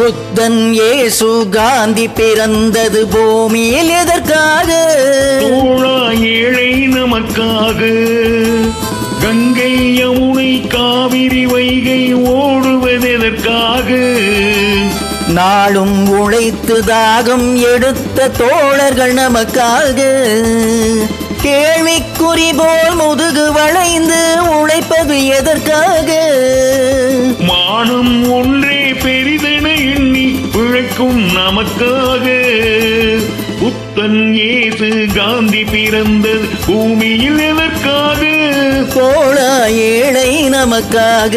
புத்தன் இயேசு காந்தி பிறந்தது பூமியில் எதற்காக? ஏழை நமக்காக. கங்கை யமுனை காவிரி வைகை ஓடுவதெதற்காக நாளும் உழைத்து தாகம் எடுத்த தோழர்கள் நமக்காக. கேள்விக்குறி போல் முதுகு வளைந்து உழைப்பது எதற்காக? மானம் ஒன்றே எண்ணி உனக்கும் நமக்காக. புத்தன் ஏசு காந்தி பிறந்தது பூமியில் எதற்காக? கோளா ஏழை நமக்காக.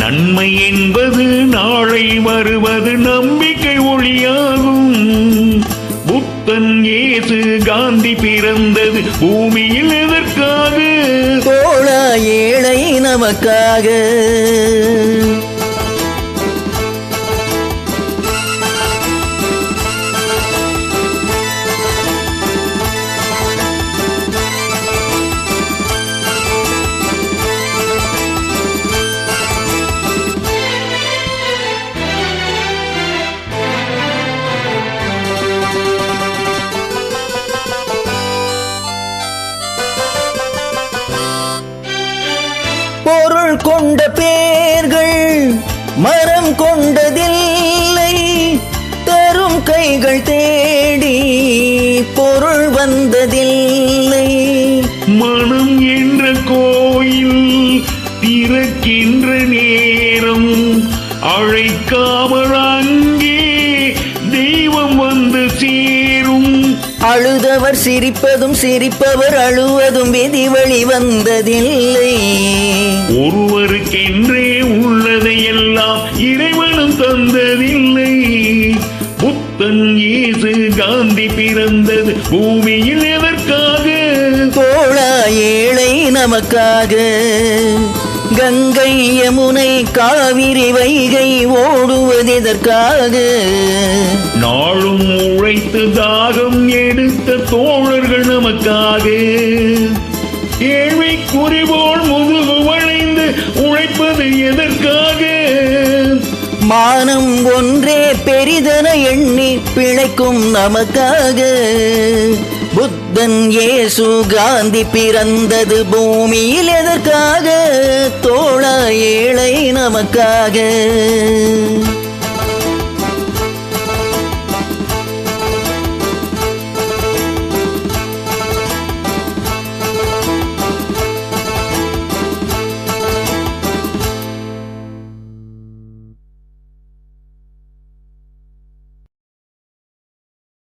நன்மை என்பது நாளை வருவது நம்பிக்கை ஒளியாகும். புத்தன் ஏது காந்தி பிறந்தது பூமியில் எதற்காக? கோளா ஏழை நமக்காக. பொருள் கொண்ட பேர்கள் மரம் கொண்டதில்லை. தரும் கைகள் தேடி பொருள் வந்ததில்லை. மனம் என்ற கோயில் திறக்கின்ற நேரம் அழைக்காமல் அழுதவர் சிரிப்பதும் சிரிப்பவர் அழுவதும் விதி வழி வந்ததில்லை. ஒருவருக்கென்றே உள்ளதை எல்லாம் இறைவனும் தந்ததில்லை. புத்தன் இயேசு காந்தி பிறந்தது பூமியில் எதற்காக? தோழா ஏழை நமக்காக. கங்கை யமுனை காவிரி வைகை ஓடுவதெதற்காக. நாளும் உழைத்து தாகம் தோழர்கள் ஏழை ஏழ்மை முதுகு வளைந்து உழைப்பது எதற்காக? மானம் ஒன்றே பெரிதென எண்ணி பிழைக்கும் நமக்காக. புத்தன் இயேசு காந்தி பிறந்தது பூமியில் எதற்காக? தோழா ஏழை நமக்காக.